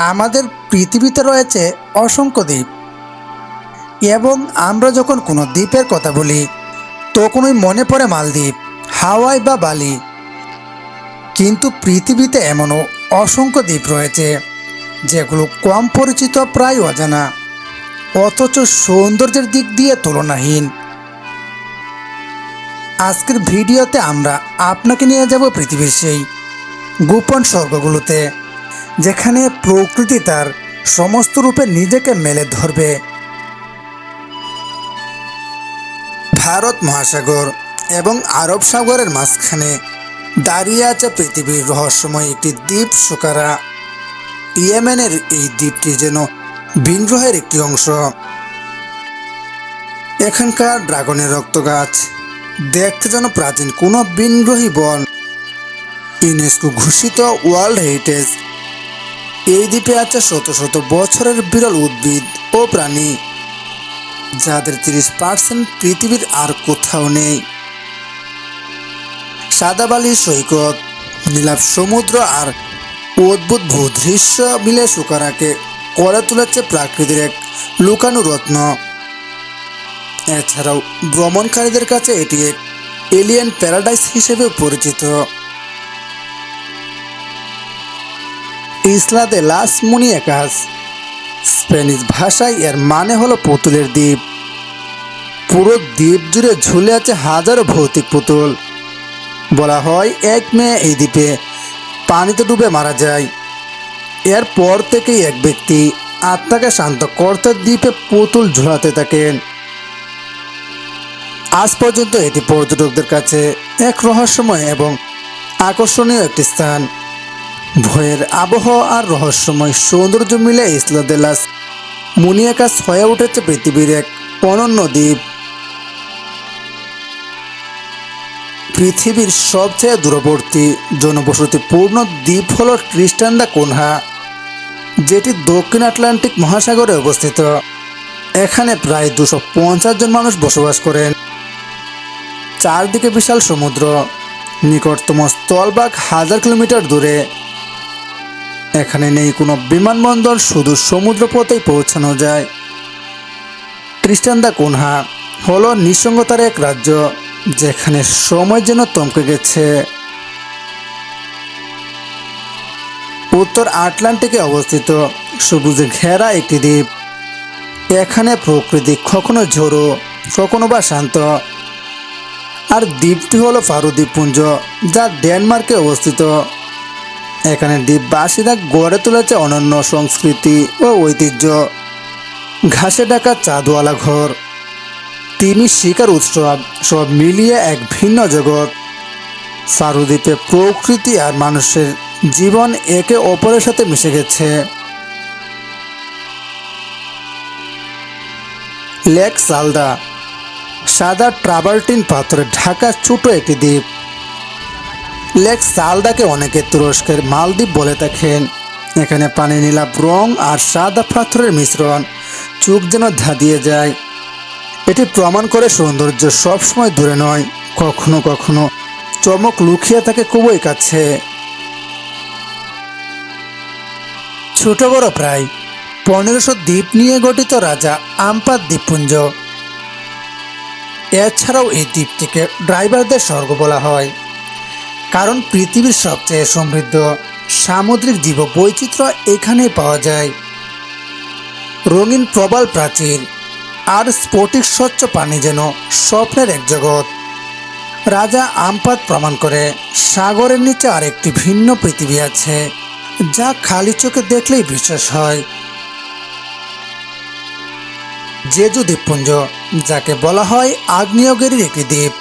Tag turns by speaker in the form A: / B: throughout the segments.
A: আমাদের পৃথিবীতে রয়েছে অসংখ্য দ্বীপ। এবং আমরা যখন কোনো দ্বীপের কথা বলি, তখনই মনে পড়ে মালদ্বীপ, হাওয়াই বা বালি। কিন্তু পৃথিবীতে এমনও অসংখ্য দ্বীপ রয়েছে, যেগুলো কম পরিচিত প্রায় অজানা, অথচ সৌন্দর্যের দিক দিয়ে তুলনাহীন। আজকের ভিডিওতে আমরা আপনাকে নিয়ে যাব পৃথিবীর সেই গোপন স্বর্গগুলোতে। যেখানে প্রকৃতি তার সমস্ত রূপে নিজেকে মেলে ধরবে। ভারত মহাসাগর এবং আরব সাগরের মাঝখানে দাঁড়িয়ে আছে পৃথিবীর রহস্যময় একটি দ্বীপ সুকারা। ইয়েমেনের এই দ্বীপটি যেন বিনগ্রহের একটি অংশ। এখানকার ড্রাগনের রক্ত গাছ দেখতে যেন প্রাচীন, কোনো বিনগ্রহী বন। ইউনেস্কো ঘোষিত ওয়ার্ল্ড হেরিটেজ এই দ্বীপে আছে শত শত বছরের বিরল উদ্ভিদ ও প্রাণী, যাদের তিরিশ পার্সেন্ট পৃথিবীর আর কোথাও নেই। সাদাবালি সৈকত, নীলাভ সমুদ্র আর অদ্ভুত ভূদৃশ্য মিলে সুকারাকে করে তুলেছে প্রাকৃতির এক লুকানো রত্ন। এছাড়াও ভ্রমণকারীদের কাছে এটি এক এলিয়েন প্যারাডাইস হিসেবে পরিচিত। ইসলা দে লাস মুনিয়াকাস। স্প্যানিশ ভাষায় এর মানে হলো পুতুলের দ্বীপ। পুরো দ্বীপ জুড়ে ঝুলে আছে হাজারো ভৌতিক পুতুল। বলা হয় এক মেয়ে এই দ্বীপে পানিতে ডুবে মারা যায়। এরপর থেকেই এক ব্যক্তি আত্মাকে শান্ত করতে দ্বীপে পুতুল ঝুলাতে থাকেন। আজ পর্যন্ত এটি পর্যটকদের কাছে এক রহস্যময় এবং আকর্ষণীয় একটি স্থান। ভয়ের আবহাওয়া আর রহস্যময় সৌন্দর্য মিলে ইসলাদেলাস মুনিয়াকাস হয়ে উঠেছে পৃথিবীর এক অনন্য দ্বীপ পৃথিবীর সবচেয়ে দূরবর্তী, জনবসতিপূর্ণ দ্বীপ হল খ্রিস্টানদা কোনহা, যেটি দক্ষিণ আটলান্টিক মহাসাগরে অবস্থিত। এখানে প্রায় দুশো পঞ্চাশ জন মানুষ বসবাস করেন। চারদিকে বিশাল সমুদ্র, নিকটতম স্থলভাগ হাজার কিলোমিটার দূরে। এখানে নেই কোনো বিমানবন্দর, শুধু সমুদ্রপথেই পৌঁছানো যায়। খ্রিস্টানদা কোনহা হলো নিঃসঙ্গতার এক রাজ্য, যেখানে সময় যেন থমকে গেছে। উত্তর আটলান্টিকে অবস্থিত সবুজে ঘেরা একটি দ্বীপ। এখানে প্রকৃতি কখনো ঝোড়ো, কখনো বা শান্ত। আর দ্বীপটি হলো ফারু দ্বীপপুঞ্জ যা ডেনমার্কে অবস্থিত। এখানে দ্বীপবাসীরা গড়ে তুলেছে অনন্য সংস্কৃতি ও ঐতিহ্য। ঘাসে ঢাকা চাঁদওয়ালা ঘর। তিনি শিকার উৎসব সব মিলিয়ে এক ভিন্ন জগৎ। সারুদ্বীপে প্রকৃতি আর মানুষের জীবন একে অপরের সাথে মিশে গেছে। লেক সালদা, সাদা ট্রাভার্টিন পাথরে ঢাকা ছোট একটি দ্বীপ। লেক সালদাকে অনেকে তুরস্কের মালদ্বীপ বলে থাকেন এখানে পানি নীলাভ রং আর সাদা পাথরের মিশ্রণ, চোখ যেন ধাঁধিয়ে যায়। এটি প্রমাণ করে সৌন্দর্য সবসময় দূরে নয়, কখনো কখনো চমক লুকিয়ে থাকে খুবই কাছে। ছোট বড় প্রায় পনেরোশো দ্বীপ নিয়ে গঠিত রাজা আমপাত দ্বীপপুঞ্জ। এছাড়াও এই দ্বীপটিকে ড্রাইভারদের স্বর্গ বলা হয়। কারণ পৃথিবীর সবচেয়ে সমৃদ্ধ সামুদ্রিক জীব বৈচিত্র্য এখানেই পাওয়া যায়। রঙিন প্রবাল প্রাচীর আর স্ফটিক স্বচ্ছ পানি যেন স্বপ্নের এক জগৎ। রাজা আমপাত প্রমাণ করে সাগরের নিচে আরেকটি ভিন্ন পৃথিবী আছে, যা খালি চোখে দেখলেই বিশ্বাস হয়। জেজু দ্বীপপুঞ্জ, যাকে বলা হয় আগ্নেয়গিরির একটি দ্বীপ।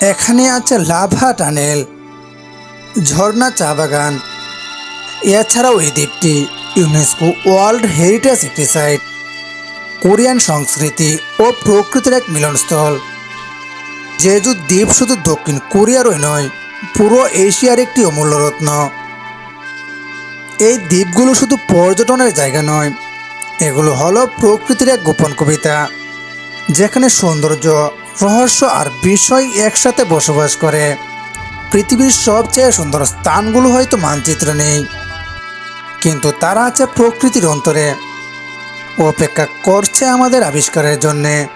A: এখানে আছে লাভা টানেল, ঝর্ণা চা বাগান, এছাড়াও এই দ্বীপটি ইউনেস্কো ওয়ার্ল্ড হেরিটেজ একটি সাইট কোরিয়ান সংস্কৃতি ও প্রকৃতির এক মিলনস্থল। জেজু দ্বীপ শুধু দক্ষিণ কোরিয়ারই নয় পুরো এশিয়ার একটি অমূল্য রত্ন। এই দ্বীপগুলো শুধু পর্যটনের জায়গা নয়, এগুলো হলো প্রকৃতির এক গোপন কবিতা, যেখানে সৌন্দর্য রহস্য আর বিষয় একসাথে বসবাস করে। পৃথিবীর সবচেয়ে সুন্দর স্থানগুলো হয়তো মানচিত্র নেই। কিন্তু তারা আছে প্রকৃতির অন্তরে। অপেক্ষা করছে আমাদের আবিষ্কারের জন্যে।